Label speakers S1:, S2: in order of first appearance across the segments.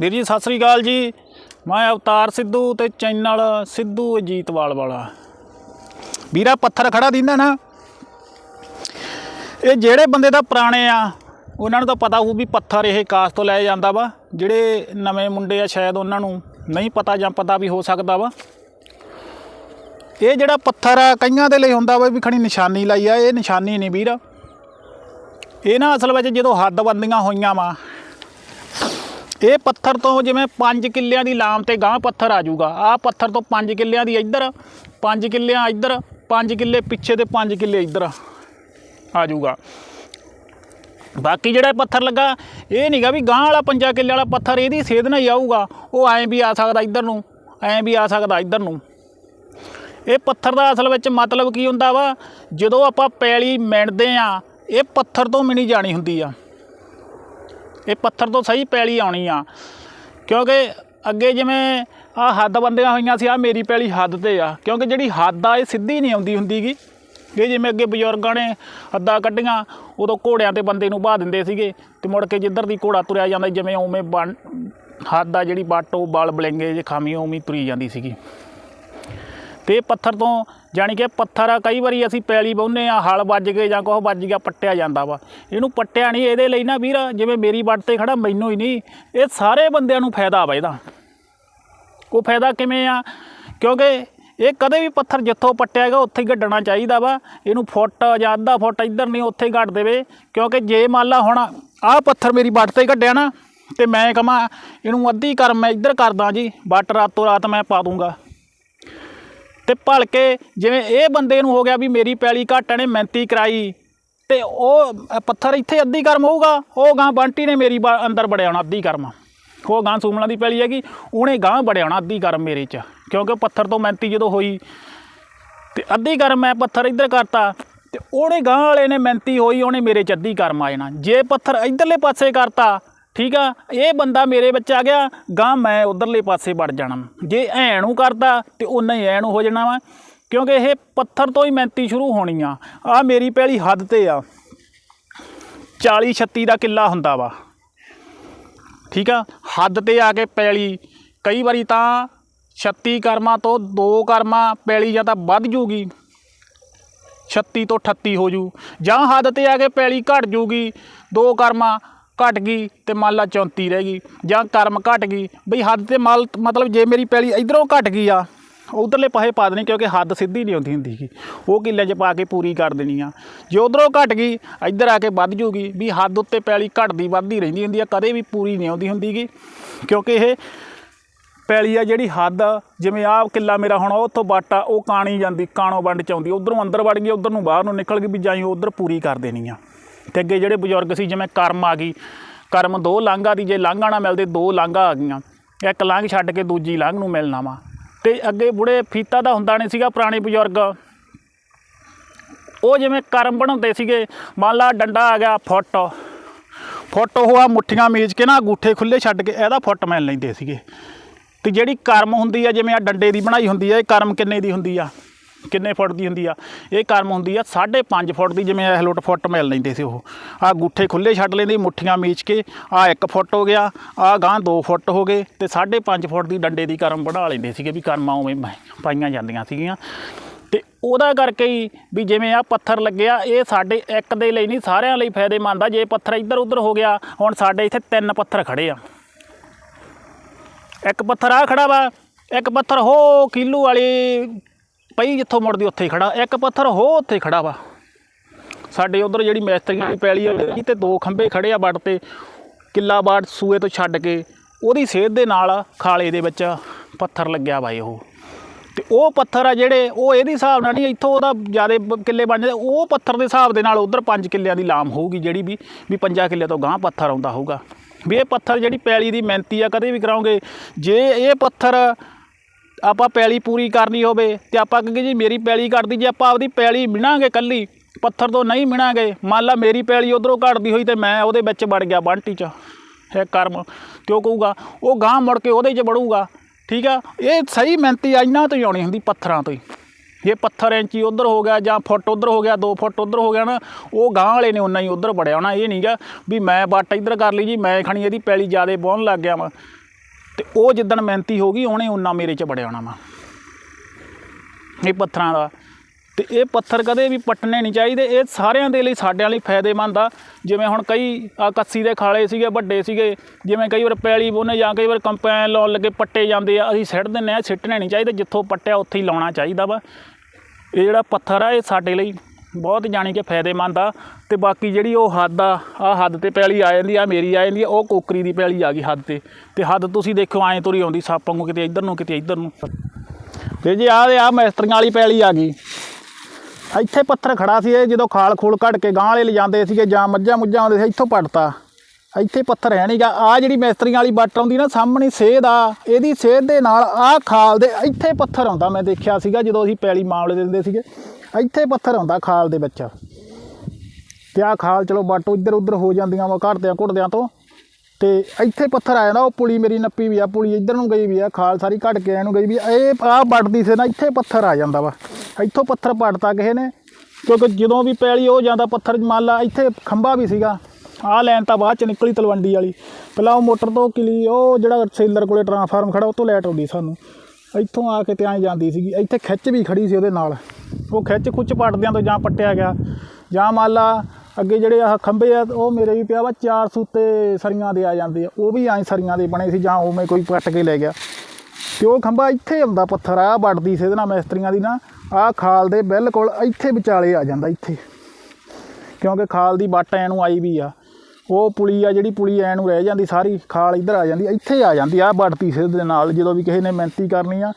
S1: ਵੀਰ ਜੀ, ਸਤਿ ਸ੍ਰੀ ਅਕਾਲ ਜੀ। ਮੈਂ ਅਵਤਾਰ ਸਿੱਧੂ ਤੇ ਚੈਨਲ ਸਿੱਧੂ ਅਜੀਤਵਾਲ ਵਾਲਾ। ਵੀਰਾ, ਪੱਥਰ ਖੜਾ ਦਿੰਦਾ ਨਾ। ਇਹ ਜਿਹੜੇ ਬੰਦੇ ਦਾ ਪੁਰਾਣੇ ਆ, ਉਹਨਾਂ ਨੂੰ ਤਾਂ ਪਤਾ ਹੋਊ ਵੀ ਪੱਥਰ ਇਹ ਕਾਸ ਤੋਂ ਲੈ ਜਾਂਦਾ ਵਾ। ਜਿਹੜੇ ਨਵੇਂ ਮੁੰਡੇ ਆ, ਸ਼ਾਇਦ ਉਹਨਾਂ ਨੂੰ ਨਹੀਂ ਪਤਾ ਜਾਂ ਪਤਾ ਵੀ ਹੋ ਸਕਦਾ ਵਾ। ਇਹ ਜਿਹੜਾ ਪੱਥਰ ਆ, ਕਈਆਂ ਦੇ ਲਈ ਹੁੰਦਾ ਵਾ ਵੀ ਖਣੀ ਨਿਸ਼ਾਨੀ ਲਾਈ ਆ, ਇਹ ਨਿਸ਼ਾਨੀ ਨਹੀਂ ਵੀਰ। ਇਹ ਨਾ ਅਸਲ ਵਿੱਚ ਜਦੋਂ ਹੱਦਬੰਦੀਆਂ ਹੋਈਆਂ ਵਾ ਇਹ ਪੱਥਰ ਤੋਂ ਜਿਵੇਂ 5 ਕਿੱਲਿਆਂ ਦੀ ਲਾਮ ਤੇ ਗਾਂ ਪੱਥਰ ਆ ਜਾਊਗਾ। ਆਹ ਪੱਥਰ ਤੋਂ 5 ਕਿੱਲਿਆਂ ਦੀ ਇੱਧਰ 5 ਕਿੱਲਿਆਂ ਇੱਧਰ 5 ਕਿੱਲੇ ਪਿੱਛੇ ਤੇ 5 ਕਿੱਲੇ ਇੱਧਰ ਆ ਜਾਊਗਾ। ਬਾਕੀ ਜਿਹੜਾ ਪੱਥਰ ਲੱਗਾ, ਇਹ ਨਹੀਂਗਾ ਵੀ ਗਾਂ ਵਾਲਾ 5 ਕਿੱਲੇ ਵਾਲਾ ਪੱਥਰ, ਇਹਦੀ ਸੇਧ ਨਾਲ ਹੀ ਆਊਗਾ। ਉਹ ਐਂ ਵੀ ਆ ਸਕਦਾ ਇੱਧਰ ਨੂੰ, ਐਂ ਵੀ ਆ ਸਕਦਾ ਇੱਧਰ ਨੂੰ। ਇਹ ਪੱਥਰ ਦਾ ਅਸਲ ਵਿੱਚ ਮਤਲਬ ਕੀ ਹੁੰਦਾ ਵਾ, ਜਦੋਂ ਆਪਾਂ ਪੈਲੀ ਮਿਣਦੇ ਆ, ਇਹ ਪੱਥਰ ਤੋਂ ਮਿਣੀ ਜਾਣੀ ਹੁੰਦੀ ਆ। ਇਹ ਪੱਥਰ ਤੋਂ ਸਹੀ ਪੈਲੀ ਆਉਣੀ ਆ। ਕਿਉਂਕਿ ਅੱਗੇ ਜਿਵੇਂ ਆ ਹੱਦ ਬੰਦੀਆਂ ਹੋਈਆਂ ਸੀ ਆ ਮੇਰੀ ਪੈਲੀ ਹੱਦ ਤੇ ਆ। ਕਿਉਂਕਿ ਜਿਹੜੀ ਹੱਦ ਆ, ਇਹ ਸਿੱਧੀ ਨਹੀਂ ਆਉਂਦੀ ਹੁੰਦੀਗੀ। ਇਹ ਜਿਵੇਂ ਅੱਗੇ ਬਜ਼ੁਰਗਾਂ ਨੇ ਹੱਦਾਂ ਕੱਢੀਆਂ, ਉਦੋਂ ਘੋੜਿਆਂ ਤੇ ਬੰਦੇ ਨੂੰ ਬਾਹ ਦਿੰਦੇ ਸੀਗੇ ਤੇ ਮੁੜ ਕੇ ਜਿੱਧਰ ਦੀ ਘੋੜਾ ਤੁਰਿਆ ਜਾਂਦਾ, ਜਿਵੇਂ ਉਵੇਂ ਬਣ, ਹੱਦ ਆ ਜਿਹੜੀ ਬੱਟ ਉਹ ਬਲ ਬਲੇਂਗੇ, ਜੇ ਖਾਮੀ ਉਵੇਂ ਤੁਰੀ ਜਾਂਦੀ ਸੀਗੀ। ਤੇ ਪੱਥਰ ਤੋਂ ਜਾਣੀ ਕਿ ਪੱਥਰ ਆ, ਕਈ ਵਾਰੀ ਅਸੀਂ ਪੈਲੀ ਬਾਹੁੰਦੇ ਆ, ਹਲ ਵੱਜ ਗਏ ਜਾਂ ਕੁਛ ਵੱਜ ਗਿਆ, ਪੱਟਿਆ ਜਾਂਦਾ ਵਾ। ਇਹਨੂੰ ਪੱਟਿਆ ਨਹੀਂ, ਇਹਦੇ ਲਈ ਨਾ ਵੀਰ, ਜਿਵੇਂ ਮੇਰੀ ਵੱਟ ਤੇ ਖੜਾ, ਮੈਨੂੰ ਹੀ ਨਹੀਂ। ਇਹ ਸਾਰੇ ਬੰਦਿਆਂ ਨੂੰ ਫਾਇਦਾ ਵਾ ਇਹਦਾ। ਉਹ ਫਾਇਦਾ ਕਿਵੇਂ ਆ? ਕਿਉਂਕਿ ਇਹ ਕਦੇ ਵੀ ਪੱਥਰ ਜਿੱਥੋਂ ਪੱਟਿਆ ਹੈਗਾ, ਉੱਥੇ ਹੀ ਗੱਡਣਾ ਚਾਹੀਦਾ ਵਾ। ਇਹਨੂੰ ਫੁੱਟ ਜਾਂ ਅੱਧਾ ਫੁੱਟ ਇੱਧਰ ਨਹੀਂ, ਉੱਥੇ ਹੀ ਗੱਡ ਦੇਵੇ। ਕਿਉਂਕਿ ਜੇ ਮੰਨ ਲਾ ਹੁਣ ਆਹ ਪੱਥਰ ਮੇਰੀ ਵੱਟ ਤੇ ਗੱਡਿਆ ਨਾ, ਤੇ ਮੈਂ ਕਹਾਂ, ਇਹਨੂੰ ਅੱਧੀ ਕਰ, ਮੈਂ ਇੱਧਰ ਕਰਦਾ ਜੀ, ਵੱਟ ਰਾਤੋਂ ਰਾਤ ਮੈਂ ਪਾ ਦੂੰਗਾ। ਤੇ ਭਲਕੇ ਜਿਵੇਂ ਇਹ ਬੰਦੇ ਨੂੰ ਹੋ ਗਿਆ ਵੀ ਮੇਰੀ ਪੈਲੀ ਘੱਟ ਨੇ ਮਿਹਨਤੀ ਕਰਾਈ, ਤੇ ਉਹ ਪੱਥਰ ਇੱਥੇ ਅੱਧੀ ਕਰਮ ਹੋਊਗਾ, ਉਹ ਗਾਂ ਬੰਟੀ ਨੇ ਮੇਰੀ ਬਾ- ਅੰਦਰ ਬੜਿਆ ਹੋਣਾ ਅੱਧੀ ਕਰਮ ਉਹ ਗਾਂ ਸੂਮਣਾ ਦੀ ਪੈਲੀ ਹੈਗੀ, ਉਹਨੇ ਗਾਂ ਬੜਿਆ ਹੋਣਾ ਅੱਧੀ ਕਰਮ ਮੇਰੇ 'ਚ, ਕਿਉਂਕਿ ਪੱਥਰ ਤੋਂ ਮਿਹਨਤੀ ਜਦੋਂ ਹੋਈ। ਤੇ ਅੱਧੀ ਕਰਮ ਮੈਂ ਪੱਥਰ ਇੱਧਰ ਕਰਤਾ, ਤੇ ਉਹਨੇ ਗਾਂ ਵਾਲੇ ਨੇ ਮਿਹਨਤੀ ਹੋਈ, ਉਹਨੇ ਮੇਰੇ 'ਚ ਅੱਧੀ ਕਰਮ ਆ ਜਾਣਾ। ਜੇ ਪੱਥਰ ਇੱਧਰਲੇ ਪਾਸੇ ਕਰਤਾ ਠੀਕ ਆ? ਇਹ ਬੰਦਾ ਮੇਰੇ ਵਿੱਚ ਆ ਗਿਆ, ਗਾਂ ਮੈਂ ਉਧਰਲੇ ਪਾਸੇ ਵੜ ਜਾਣਾ। ਜੇ ਐ ਨੂੰ ਕਰਦਾ ਤੇ ਉਹਨੇ ਹੀ ਐ ਨੂੰ ਹੋ ਜਾਣਾ ਵਾ। ਕਿਉਂਕਿ ਇਹ ਪੱਥਰ ਤੋਂ ਹੀ ਮਿਹਨਤੀ ਸ਼ੁਰੂ ਹੋਣੀ ਆ। ਆ ਮੇਰੀ ਪਹਿਲੀ ਹੱਦ ਤੇ ਆ। 40 36 ਦਾ ਕਿੱਲਾ ਹੁੰਦਾ ਵਾ। ਠੀਕ ਆ? ਹੱਦ ਤੇ ਆ ਕੇ ਪੈਲੀ। ਕਈ ਵਾਰੀ ਤਾਂ 36 ਕਰਮਾਂ ਤੋਂ ਦੋ ਕਰਮਾਂ ਪੈਲੀ ਜਾਂ ਤਾਂ ਵੱਧ ਜੂਗੀ। 36 ਤੋਂ 38 ਹੋ ਜੂ। ਜਾਂ ਹੱਦ ਤੇ ਆ ਕੇ ਪੈਲੀ ਘਟ ਜੂਗੀ। ਦੋ ਕਰਮਾਂ ਘਟ ਗਈ ਤੇ ਮੰਨ ਲਾ 34 ਰਹਿ ਗਈ ਜਾਂ ਕਰਮ ਘਟ ਗਈ ਬਈ ਹੱਦ ਤੇ ਮਾਲ ਮਤਲਬ ਜੇ ਮੇਰੀ ਪੈਲੀ ਇਧਰੋਂ ਘਟ ਗਈ ਆ ਉਧਰਲੇ ਪਾਸੇ ਪਾ ਦੇਣੀ ਕਿਉਂਕਿ ਹੱਦ ਸਿੱਧੀ ਨਹੀਂ ਆਉਂਦੀ ਹੁੰਦੀ ਗੀ। ਉਹ ਕਿੱਲੇ 'ਚ ਪਾ ਕੇ ਪੂਰੀ ਕਰ ਦੇਣੀ ਆ। ਜੇ ਉਧਰੋਂ ਘਟ ਗਈ ਇੱਧਰ ਆ ਕੇ ਵੱਧ ਜੂਗੀ ਵੀ ਹੱਦ ਉੱਤੇ ਪੈਲੀ ਘਟਦੀ ਵੱਧਦੀ ਰਹਿੰਦੀ ਹੁੰਦੀ ਆ ਕਦੇ ਵੀ ਪੂਰੀ ਨਹੀਂ ਆਉਂਦੀ ਹੁੰਦੀ ਗੀ। ਕਿਉਂਕਿ ਇਹ ਪੈਲੀ ਆ ਜਿਹੜੀ ਹੱਦ ਆ, ਜਿਵੇਂ ਆਹ ਕਿੱਲਾ ਮੇਰਾ ਹੁਣ ਉੱਥੋਂ ਬਾਟਾ ਉਹ ਕਾਣੀ ਜਾਂਦੀ ਕਾਣੋ ਵੰਡ ਚ ਆਉਂਦੀ ਉਧਰੋਂ ਅੰਦਰ ਵੜ ਗਈ ਉਧਰ ਨੂੰ ਬਾਹਰ ਨੂੰ ਨਿਕਲ ਗਈ ਵੀ ਜਾਈ ਉਧਰ ਪੂਰੀ ਕਰ ਦੇਣੀ ਆ। ਤੇ ਅੱਗੇ ਜਿਹੜੇ ਬਜ਼ੁਰਗ ਸੀ, ਜਿਵੇਂ ਕਰਮ ਆ ਗਈ, ਕਰਮ ਦੋ ਲਾਂਘਾਂ ਦੀ, ਜੇ ਲਾਂਘਾਂ ਨਾ ਮਿਲਦੇ, ਦੋ ਲਾਂਘਾਂ ਆ ਗਈਆਂ। ਇੱਕ ਲਾਂਘ ਛੱਡ ਕੇ ਦੂਜੀ ਲਾਂਘ ਨੂੰ ਮਿਲਣਾ ਵਾ। ਤੇ ਅੱਗੇ ਬੁੜੇ ਫੀਤਾ ਦਾ ਹੁੰਦਾ ਨਹੀਂ ਸੀਗਾ, ਪੁਰਾਣੇ ਬਜ਼ੁਰਗ। ਉਹ ਜਿਵੇਂ ਕਰਮ ਬਣਾਉਂਦੇ ਸੀਗੇ, ਮੰਨ ਲਾ ਡੰਡਾ ਆ ਗਿਆ, ਫੁੱਟ। ਫੁੱਟ ਉਹ ਆ ਮੁੱਠੀਆਂ ਮੀਚ ਕੇ ਨਾ ਅੰਗੂਠੇ ਖੁੱਲੇ ਛੱਡ ਕੇ ਇਹਦਾ ਫੁੱਟ ਮਿਲ ਲੈਂਦੇ ਸੀਗੇ। ਤੇ ਜਿਹੜੀ ਕਰਮ ਹੁੰਦੀ ਆ, ਜਿਵੇਂ ਆ ਡੰਡੇ ਦੀ ਬਣਾਈ ਹੁੰਦੀ ਆ, ਇਹ ਕਰਮ ਕਿੰਨੇ ਦੀ ਹੁੰਦੀ ਆ? ਕਿੰਨੇ ਫੁੱਟ ਦੀ ਹੁੰਦੀ ਆ? ਇਹ ਕਰਮ ਹੁੰਦੀ ਆ 5.5 ਫੁੱਟ ਦੀ, ਜਿਵੇਂ ਇਹ ਲੋਟ ਫੁੱਟ ਮਿਲ ਲੈਂਦੇ ਸੀ ਉਹ। ਆ ਗੁੱਠੇ ਖੁੱਲੇ ਛੱਡ ਲੈਂਦੇ, ਮੁੱਠੀਆਂ ਮੀਚ ਕੇ ਆ 1 ਫੁੱਟ ਹੋ ਗਿਆ ਆ ਗਾਂ 2 ਫੁੱਟ ਹੋ ਗਏ ਤੇ 5.5 ਫੁੱਟ ਦੀ ਡੰਡੇ ਦੀ ਕਰਮ ਬਣਾ ਲੈਂਦੇ ਸੀਗੇ ਵੀ ਕਰਮਾਂ ਉਵੇਂ ਪਾਈਆਂ ਜਾਂਦੀਆਂ ਸੀਗੀਆਂ। ਤੇ ਉਹਦਾ ਕਰਕੇ ਹੀ ਵੀ ਜਿਵੇਂ ਆ ਪੱਥਰ ਲੱਗਿਆ, ਇਹ ਸਾਡੇ ਇੱਕ ਦੇ ਲਈ ਨਹੀਂ, ਸਾਰਿਆਂ ਲਈ ਫਾਇਦੇਮੰਦ ਆ। ਜੇ ਪੱਥਰ ਇੱਧਰ ਉੱਧਰ ਹੋ ਗਿਆ, ਹੁਣ ਸਾਡੇ ਇੱਥੇ ਤਿੰਨ ਪੱਥਰ ਖੜੇ ਆ। ਇੱਕ ਪੱਥਰ ਆ ਖੜਾ ਵਾ, ਇੱਕ ਪੱਥਰ ਹੋ ਕਿਲੂ ਵਾਲੀ ਪਈ ਜਿੱਥੋਂ ਮੁੜਦੀ, ਉੱਥੇ ਹੀ ਖੜਾ। ਇੱਕ ਪੱਥਰ ਹੋ, ਉੱਥੇ ਖੜਾ ਵਾ। ਸਾਡੇ ਉਧਰ ਜਿਹੜੀ ਮੈਸਤਰੀਆਂ ਦੀ ਪੈਲੀ ਆ, ਉਹਦੇ ਤੇ ਦੋ ਖੰਭੇ ਖੜੇ ਆ ਵੱਟ ਤੇ। ਕਿੱਲਾ ਬਾੜ ਸੂਏ ਤੋਂ ਛੱਡ ਕੇ, ਉਹਦੀ ਸੇਧ ਦੇ ਨਾਲ ਖਾਲੇ ਦੇ ਵਿੱਚ ਪੱਥਰ ਲੱਗਿਆ ਵਾ ਇਹ ਉਹ। ਤੇ ਉਹ ਪੱਥਰ ਆ ਜਿਹੜੇ, ਉਹ ਇਹਦੇ ਹਿਸਾਬ ਨਾਲ ਨਹੀਂ, ਇੱਥੋਂ ਉਹਦਾ ਜਿਆਦੇ ਕਿੱਲੇ ਬਣ ਜਾਂਦੇ। ਉਹ ਪੱਥਰ ਦੇ ਹਿਸਾਬ ਦੇ ਨਾਲ ਉਧਰ 5 ਕਿੱਲਿਆਂ ਦੀ ਲਾਮ ਹੋਊਗੀ, ਜਿਹੜੀ ਵੀ ਵੀ 5 ਕਿੱਲੇ ਤੋਂ ਗਾਂ ਪੱਥਰ ਆਉਂਦਾ ਹੋਊਗਾ। ਵੀ ਇਹ ਪੱਥਰ ਜਿਹੜੀ ਪੈਲੀ ਦੀ ਮਿਹਨਤੀ ਆ, ਕਦੇ ਵੀ ਕਰਾਉਂਗੇ। ਜੇ ਇਹ ਪੱਥਰ ਆਪਾਂ ਪੈਲੀ ਪੂਰੀ ਕਰਨੀ ਹੋਵੇ ਤੇ ਆਪਾਂ ਕਹੀਏ ਜੀ ਮੇਰੀ ਪੈਲੀ ਕੱਟਦੀ, ਜੇ ਆਪਾਂ ਆਪਦੀ ਪੈਲੀ ਮਿਣਾਂਗੇ ਕੱਲੀ, ਪੱਥਰ ਤੋਂ ਨਹੀਂ ਮਿਣਾਂਗੇ। ਮੰਨ ਲਾ ਮੇਰੀ ਪੈਲੀ ਉਧਰੋਂ ਘਟਦੀ ਹੋਈ ਤੇ ਮੈਂ ਉਹਦੇ ਵਿੱਚ ਵੜ ਗਿਆ ਬੰਟੀ 'ਚ ਇਹ ਕਰਮ। ਕਿਉਂ ਕਹੂਗਾ, ਉਹ ਗਾਂ ਮੁੜ ਕੇ ਉਹਦੇ 'ਚ ਵੜੂਗਾ, ਠੀਕ ਆ? ਇਹ ਸਹੀ ਮਿਹਨਤੀ ਆ, ਇਹਨਾਂ ਤੋਂ ਹੀ ਆਉਣੀ ਹੁੰਦੀ ਪੱਥਰਾਂ ਤੋਂ ਹੀ। ਜੇ ਪੱਥਰ ਇੰਚੀ ਉਧਰ ਹੋ ਗਿਆ ਜਾਂ ਫੁੱਟ ਉਧਰ ਹੋ ਗਿਆ 2 ਫੁੱਟ ਉਧਰ ਹੋ ਗਿਆ ਨਾ, ਉਹ ਗਾਂ ਵਾਲੇ ਨੇ ਉਨਾ ਹੀ ਉਧਰ ਵੜਿਆ ਹੋਣਾ। ਇਹ ਨਹੀਂਗਾ ਵੀ ਮੈਂ ਬੱਟ ਇੱਧਰ ਕਰ ਲਈ ਜੀ, ਮੈਂ ਖਣੀ ਇਹਦੀ ਪੈਲੀ ਜਿਆਦੇ ਬੋਨ ਲੱਗ ਗਿਆ ਵਾ। ਤੇ ਉਹ ਜਿੱਦਣ ਮਿਹਨਤੀ ਹੋ ਗਈ, ਉਹਨੇ ਉਹਨਾਂ ਮੇਰੇ 'ਚ ਵੜਿਆ ਹੋਣਾ ਵਾ। ਇਹ ਪੱਥਰਾਂ ਦਾ। ਤੇ ਇਹ ਪੱਥਰ ਕਦੇ ਵੀ ਪੱਟਣੇ ਨਹੀਂ ਚਾਹੀਦੇ। ਇਹ ਸਾਰਿਆਂ ਦੇ ਲਈ ਸਾਡਿਆਂ ਲਈ ਫਾਇਦੇਮੰਦ ਆ। ਜਿਵੇਂ ਹੁਣ ਕਈ ਆ ਕੱਸੀ ਦੇ ਖਾਲੇ ਸੀਗੇ, ਵੱਡੇ ਸੀਗੇ। ਜਿਵੇਂ ਕਈ ਵਾਰ ਪੈਲੀ ਬੋਨੇ ਜਾਂ ਕਈ ਵਾਰ ਕੰਪੈਨ ਲਾਉਣ ਲੱਗੇ ਪੱਟੇ ਜਾਂਦੇ ਆ। ਅਸੀਂ ਸਿੱਟ ਦਿੰਨੇ ਆ, ਸਿੱਟਣੇ ਨਹੀਂ ਚਾਹੀਦੇ। ਜਿੱਥੋਂ ਪੱਟਿਆ, ਉੱਥੇ ਹੀ ਲਾਉਣਾ ਚਾਹੀਦਾ ਵਾ। ਇਹ ਜਿਹੜਾ ਪੱਥਰ ਆ, ਇਹ ਸਾਡੇ ਲਈ ਬਹੁਤ ਜਾਣੀ ਕਿ ਫਾਇਦੇਮੰਦ ਆ ਤੇ ਬਾਕੀ ਜਿਹੜੀ ਉਹ ਹੱਦ ਆ ਆ ਹੱਦ ਤੇ ਪੈਲੀ ਆ ਜਾਂਦੀ ਆ ਮੇਰੀ ਆ ਜਾਂਦੀ ਆ, ਉਹ ਕੋਕਰੀ ਦੀ ਪੈਲੀ ਆ ਗਈ ਹੱਦ ਤੇ। ਤੇ ਹੱਦ ਤੁਸੀਂ ਦੇਖੋ ਐਂ ਤੁਰੀ ਆਉਂਦੀ, ਸੱਪ ਵਾਂਗੂ ਕਿਤੇ ਇੱਧਰ ਨੂੰ, ਕਿਤੇ ਇੱਧਰ ਨੂੰ। ਤੇ ਜੀ ਆਹ ਦੇ ਆ ਮੈਸਤਰੀਆਂ ਵਾਲੀ ਪੈਲੀ ਆ ਗਈ। ਇੱਥੇ ਪੱਥਰ ਖੜਾ ਸੀ ਇਹ, ਜਦੋਂ ਖਾਲ ਖੂਲ ਕੱਢ ਕੇ ਗਾਂ ਵਾਲੇ ਲਿਜਾਂਦੇ ਸੀਗੇ, ਜਾਂ ਮੱਝਾਂ ਮੁੱਝਾਂ ਆਉਂਦੇ ਸੀ, ਇੱਥੋਂ ਪੱਟਤਾ। ਇੱਥੇ ਪੱਥਰ ਹੈ ਨਹੀਂਗਾ ਆ ਜਿਹੜੀ ਮੈਸਤਰੀਆਂ ਵਾਲੀ ਬੱਟ ਆਉਂਦੀ ਨਾ, ਸਾਹਮਣੇ ਸੇਧ ਆ। ਇਹਦੀ ਸੇਧ ਦੇ ਨਾਲ ਆ ਖਾਲ ਦੇ ਇੱਥੇ ਪੱਥਰ ਆਉਂਦਾ, ਮੈਂ ਦੇਖਿਆ ਸੀਗਾ, ਜਦੋਂ ਅਸੀਂ ਪੈਲੀ ਮਾਮਲੇ ਦਿੰਦੇ ਸੀਗੇ। ਇੱਥੇ ਪੱਥਰ ਆਉਂਦਾ ਖਾਲ ਦੇ ਵਿੱਚ। ਤੇ ਆ ਖਾਲ ਚਲੋ ਬੱਟ ਇੱਧਰ ਉੱਧਰ ਹੋ ਜਾਂਦੀਆਂ ਵਾ ਘੜਦਿਆਂ ਘੁੱਟਦਿਆਂ ਤੋਂ। ਤੇ ਇੱਥੇ ਪੱਥਰ ਆ ਜਾਂਦਾ ਉਹ ਪੁਲੀ ਮੇਰੀ ਨੱਪੀ ਵੀ ਆ, ਪੁਲੀ ਇੱਧਰ ਨੂੰ ਗਈ ਵੀ ਆ, ਖਾਲ ਸਾਰੀ ਘੜ ਕੇ ਇਹਨੂੰ ਗਈ ਵੀ ਆ। ਇਹ ਆ ਵੱਟਦੀ ਸੀ ਨਾ, ਇੱਥੇ ਪੱਥਰ ਆ ਜਾਂਦਾ ਵਾ। ਇੱਥੋਂ ਪੱਥਰ ਪੜਤਾ ਕਿਸੇ ਨੇ, ਕਿਉਂਕਿ ਜਦੋਂ ਵੀ ਪੈਲੀ ਉਹ ਜਾਂਦਾ ਪੱਥਰ, ਮੰਨ ਲਾ ਇੱਥੇ ਖੰਭਾ ਵੀ ਸੀਗਾ। ਆਹ ਲਾਈਨ ਤਾਂ ਬਾਅਦ ਚ ਨਿਕਲੀ ਤਲਵੰਡੀ ਵਾਲੀ। ਪਹਿਲਾਂ ਉਹ ਮੋਟਰ ਤੋਂ ਕਿਲੀ, ਉਹ ਜਿਹੜਾ ਸੇਲਰ ਕੋਲੇ ਟਰਾਂਸਫਾਰਮ ਖੜਾ, ਉਹ ਤੋਂ ਲੈਟ ਆਉਂਦੀ ਸਾਨੂੰ। ਇੱਥੋਂ ਆ ਕੇ ਤੇ ਐਂ ਜਾਂਦੀ ਸੀਗੀ। ਇੱਥੇ ਖਿੱਚ ਵੀ ਖੜੀ ਸੀ ਉਹਦੇ ਨਾਲ। ਉਹ ਖਿੱਚ ਖੁੱਚ ਪੱਟਦਿਆਂ ਤੋਂ ਜਾਂ ਪੱਟਿਆ ਗਿਆ। ਜਾਂ ਮੰਨ ਲਾ ਅੱਗੇ ਜਿਹੜੇ ਆਹ ਖੰਭੇ ਆ, ਉਹ ਮੇਰੇ ਵੀ ਪਿਆ ਵਾ, ਚਾਰ ਸੂਤੇ ਸਰੀਆਂ ਦੇ ਆ ਜਾਂਦੇ ਆ। ਉਹ ਵੀ ਐਂ ਸਰੀਆਂ ਦੇ ਬਣੇ ਸੀ, ਜਾਂ ਉਵੇਂ ਕੋਈ ਪੱਟ ਕੇ ਲੈ ਗਿਆ। ਤੇ ਉਹ ਖੰਭਾ ਇੱਥੇ ਆਉਂਦਾ ਪੱਥਰ ਆ ਵੱਟਦੀ ਸੀ ਇਹਦੇ ਨਾਲ ਮਿਸਤਰੀਆਂ ਦੀ ਨਾ, ਆਹ ਖਾਲ ਦੇ ਬਿਲਕੁਲ ਇੱਥੇ ਵਿਚਾਲੇ ਆ ਜਾਂਦਾ ਇੱਥੇ। ਕਿਉਂਕਿ ਖਾਲ ਦੀ ਵੱਟ ਐ ਨੂੰ ਆਈ ਵੀ ਆ। ਉਹ ਪੁਲੀ ਆ, ਜਿਹੜੀ ਪੁਲੀ ਐ ਨੂੰ ਰਹਿ ਜਾਂਦੀ, ਸਾਰੀ ਖਾਲ ਇੱਧਰ ਆ ਜਾਂਦੀ, ਇੱਥੇ ਆ ਜਾਂਦੀ ਆ ਵੱਟਦੀ ਸਿੱਧ ਦੇ ਨਾਲ, ਜਦੋਂ ਵੀ ਕਿਸੇ ਨੇ ਮਿਹਨਤੀ ਕਰਨੀ ਆ।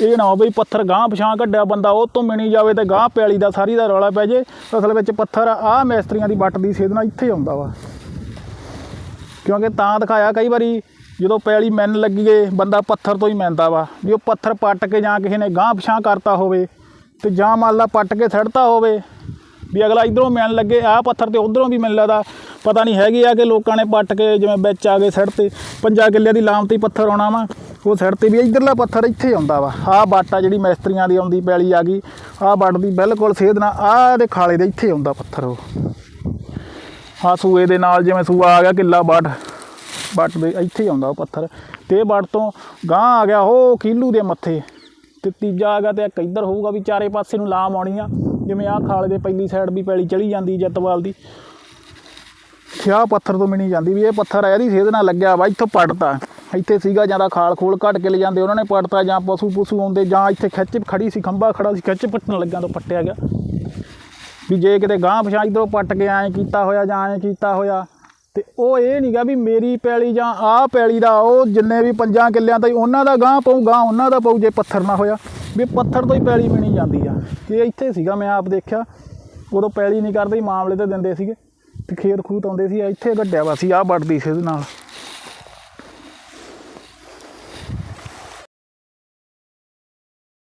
S1: ਇਹ ਨਾ ਹੋਵੇ ਪੱਥਰ ਗਾਂ ਪਛਾਂ ਕੱਢਿਆ ਬੰਦਾ, ਉਹ ਤੋਂ ਮਿਣੀ ਜਾਵੇ ਤੇ ਗਾਂ ਪੈਲੀ ਦਾ, ਸਾਰੀ ਦਾ ਰੌਲਾ ਪੈ ਜੇ। ਅਸਲ ਵਿੱਚ ਪੱਥਰ ਆ ਮਿਸਤਰੀਆਂ ਦੀ ਵੱਟ ਦੀ ਸਿੱਧ ਨਾਲ ਇੱਥੇ ਆਉਂਦਾ ਵਾ। ਕਿਉਂਕਿ ਤਾਂ ਦਿਖਾਇਆ ਕਈ ਵਾਰੀ, ਜਦੋਂ ਪੈਲੀ ਮੈਨ ਏ, ਬੰਦਾ ਪੱਥਰ ਤੋਂ ਹੀ ਮੈਂਦਾ ਵਾ। ਵੀ ਉਹ ਪੱਥਰ ਪੱਟ ਕੇ ਜਾਂ ਕਿਸੇ ਨੇ ਗਾਂ ਪਛਾਂ ਕਰਤਾ ਹੋਵੇ, ਤੇ ਜਾਂ ਮੰਨ ਲਾ ਪੱਟ ਕੇ ਛੱਡਤਾ ਹੋਵੇ ਵੀ ਅਗਲਾ ਇਧਰੋਂ ਮਿਲਣ ਲੱਗੇ, ਆਹ ਪੱਥਰ ਤੇ ਉਧਰੋਂ ਵੀ ਮੈਨੂੰ ਲੱਗਦਾ ਪਤਾ ਨਹੀਂ ਹੈਗੀ ਆ ਕਿ ਲੋਕਾਂ ਨੇ ਪੱਟ ਕੇ ਜਿਵੇਂ ਵਿੱਚ ਆ ਗਏ ਸੜ ਤੇ, ਪੰਜਾਂ ਕਿੱਲੇ ਦੀ ਲਾਮਤੀ ਪੱਥਰ ਆਉਣਾ ਵਾ, ਉਹ ਸੜ ਤੇ ਵੀ ਇਧਰਲਾ ਪੱਥਰ ਇੱਥੇ ਆਉਂਦਾ ਵਾ। ਆਹ ਬਾਟਾ ਜਿਹੜੀ ਮਿਸਤਰੀਆਂ ਦੀ ਆਉਂਦੀ ਪੈਲੀ ਆ ਗਈ, ਆਹ ਬੱਟ ਦੀ ਬਿਲਕੁਲ ਸੇਧ ਨਾਲ, ਆਹ ਦੇ ਖਾਲੇ ਦੇ ਇੱਥੇ ਆਉਂਦਾ ਪੱਥਰ ਉਹ। ਹਾਂ ਸੂਏ ਦੇ ਨਾਲ ਜਿਵੇਂ ਸੂਆ ਆ ਗਿਆ, ਕਿੱਲਾ ਵੱਟ ਵੱਟ ਦੇ ਇੱਥੇ ਆਉਂਦਾ ਉਹ ਪੱਥਰ। ਤੇ ਇਹ ਵੱਟ ਤੋਂ ਗਾਂ ਆ ਗਿਆ ਉਹ ਕੀਲੂ ਦੇ ਮੱਥੇ। ਤੇ ਤੀਜਾ ਆ ਗਿਆ ਤੇ ਇੱਕ ਇੱਧਰ ਹੋਊਗਾ ਵੀ ਚਾਰੇ ਪਾਸੇ ਨੂੰ ਲਾਮ ਆਉਣੀ ਆ। ਜਿਵੇਂ ਆਹ ਖਾਲੇ ਦੇ ਪਹਿਲੀ ਸਾਈਡ ਵੀ ਪੈਲੀ ਚਲੀ ਜਾਂਦੀ ਜੱਤਵਾਲ ਦੀ। ਖਿਆ ਪੱਥਰ ਤੋਂ ਮਿਣੀ ਜਾਂਦੀ ਵੀ ਇਹ ਪੱਥਰ ਆ, ਇਹਦੀ ਸੇਧ ਨਾਲ ਲੱਗਿਆ ਵਾ, ਇੱਥੋਂ ਪੜਤਾ। ਇੱਥੇ ਸੀਗਾ ਜਾਂਦਾ ਖਾਲ ਖੋਲ ਕੱਢ ਕੇ ਲੈ ਜਾਂਦੇ ਉਹਨਾਂ ਨੇ ਪੜਤਾ ਜਾਂ ਪਸ਼ੂ ਪਸ਼ੂ ਆਉਂਦੇ, ਜਾਂ ਇੱਥੇ ਖਿੱਚ ਖੜੀ ਸੀ, ਖੰਭਾ ਖੜਾ ਸੀ, ਖਿੱਚ ਪੱਟਣ ਲੱਗਿਆ ਤੋਂ ਪੱਟਿਆ ਗਿਆ। ਵੀ ਜੇ ਕਿਤੇ ਗਾਂ ਪਛਾਂ ਇੱਧਰੋਂ ਪੱਟ ਕੇ ਐਂ ਕੀਤਾ ਹੋਇਆ ਜਾਂ ਐਂ ਕੀਤਾ ਹੋਇਆ ਤੇ ਉਹ ਇਹ ਨਹੀਂਗਾ ਵੀ ਮੇਰੀ ਪੈਲੀ ਜਾਂ ਆਹ ਪੈਲੀ ਦਾ ਉਹ ਜਿੰਨੇ ਵੀ ਪੰਜਾਂ ਕਿੱਲਿਆਂ ਤਾਂ ਉਹਨਾਂ ਦਾ ਗਾਂ ਪਊ ਗਾਂ ਉਹਨਾਂ ਦਾ ਪਊ ਜੇ ਪੱਥਰ ਨਾ ਹੋਇਆ। ਵੀ ਪੱਥਰ ਤੋਂ ਹੀ ਪੈਲੀ ਮਿਣੀ ਜਾਂਦੀ ਆ। ਇਹ ਇੱਥੇ ਸੀਗਾ ਮੈਂ ਆਪ ਦੇਖਿਆ। ਉਦੋਂ ਪੈਲੀ ਨਹੀਂ ਕਰਦੇ ਮਾਮਲੇ ਤੇ ਦਿੰਦੇ ਸੀਗੇ। ਤੇ ਖੇਤ ਖੂਤ ਆਉਂਦੇ ਸੀ, ਇੱਥੇ ਗੱਡਿਆ ਵਾ ਸੀ, ਆਹ ਵੱਢਦੀ ਸੀ ਇਹਦੇ ਨਾਲ।